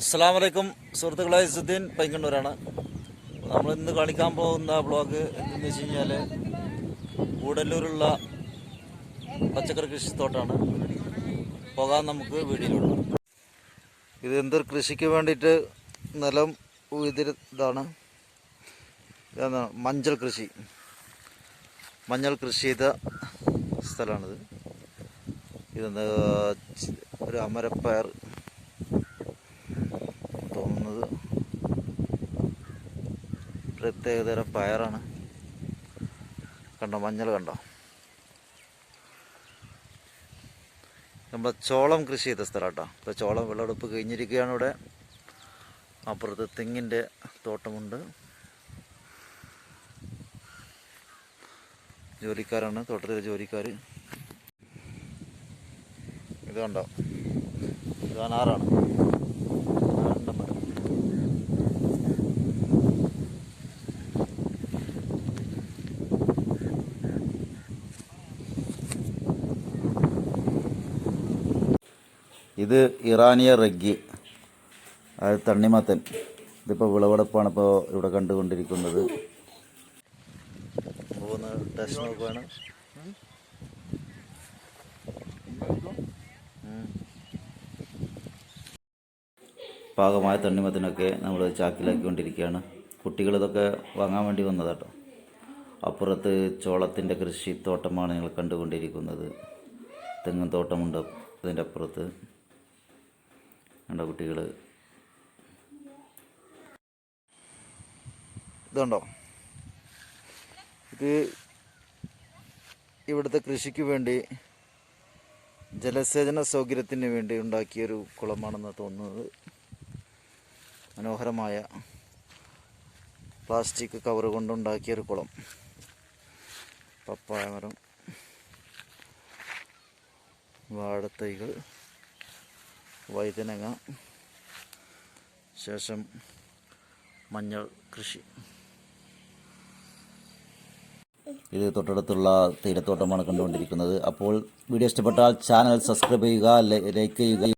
അസ്സാം വലൈക്കും സുഹൃത്തുക്കളെ ഇസുദ്ദീൻ പൈങ്കണ്ണൂരാണ് നമ്മൾ ഇന്ന് കാണിക്കാൻ പോകുന്ന ബ്ലോഗ് എന്തെന്ന് വെച്ച് കഴിഞ്ഞാൽ കൂടല്ലൂരുള്ള പച്ചക്കറി കൃഷിത്തോട്ടാണ്. പോകാൻ നമുക്ക് വീഡിയോയിലുണ്ട് ഇത് എന്തൊരു കൃഷിക്ക് വേണ്ടിയിട്ട് നിലം ഉഴുതിര ഇതാണ് മഞ്ഞൾ കൃഷി. മഞ്ഞൾ കൃഷി ചെയ്ത സ്ഥലമാണിത്. ഇതെന്താ ഒരു അമരപ്പയർ തോന്നുന്നത് പ്രത്യേകതരം പയറാണ്. കണ്ടോ മഞ്ഞൾ കണ്ടോ? നമ്മളെ ചോളം കൃഷി ചെയ്ത സ്ഥലം കേട്ടോ ഇപ്പോൾ ചോളം വിളവെടുപ്പ് കഴിഞ്ഞിരിക്കുകയാണ് ഇവിടെ. അപ്പുറത്ത് തെങ്ങിന്റെ തോട്ടമുണ്ട്. ജോലിക്കാരാണ് തോട്ടത്തിലെ ജോലിക്കാർ ഇത് കണ്ടോ? ഇതാണ് അനാറാണ് അനാറിന്റെ മരം ഇത് ഇറാനിയ റഗ്ഗി. അതായത് തണ്ണിമത്തൻ. ഇതിപ്പോൾ വിളവെടുപ്പാണ് ഇപ്പോൾ ഇവിടെ കണ്ടുകൊണ്ടിരിക്കുന്നത്. പാകമായ തണ്ണിമത്തനൊക്കെ നമ്മൾ ചാക്കിലാക്കിക്കൊണ്ടിരിക്കുകയാണ്. കുട്ടികൾ ഇതൊക്കെ വാങ്ങാൻ വേണ്ടി വന്നതാട്ടോ. അപ്പുറത്ത് ചോളത്തിന്റെ കൃഷി തോട്ടമാണ് ഞങ്ങൾ കണ്ടുകൊണ്ടിരിക്കുന്നത്. തെങ്ങും തോട്ടമുണ്ട് അതിന്റെ അപ്പുറത്ത്. കണ്ടോ കുട്ടികൾ ഇതുണ്ടോ? ഇത് ഇവിടുത്തെ കൃഷിക്ക് വേണ്ടി ജലസേചന സൗകര്യത്തിന് വേണ്ടി ഉണ്ടാക്കിയൊരു കുളമാണെന്ന് തോന്നുന്നത്. മനോഹരമായ പ്ലാസ്റ്റിക് കവർ കൊണ്ടുണ്ടാക്കിയൊരു കുളം. പപ്പായ മരം വാഴത്തൈകൾ. വഴുതനങ്ങ ശേഷം മഞ്ഞൾ കൃഷി. ഇത് തൊട്ടടുത്തുള്ള തീരത്തോട്ടമാണ് കണ്ടുകൊണ്ടിരിക്കുന്നത്. അപ്പോൾ വീഡിയോ ഇഷ്ടപ്പെട്ടാൽ ചാനൽ സബ്സ്ക്രൈബ് ചെയ്യുക ലൈക്ക് ചെയ്യുക.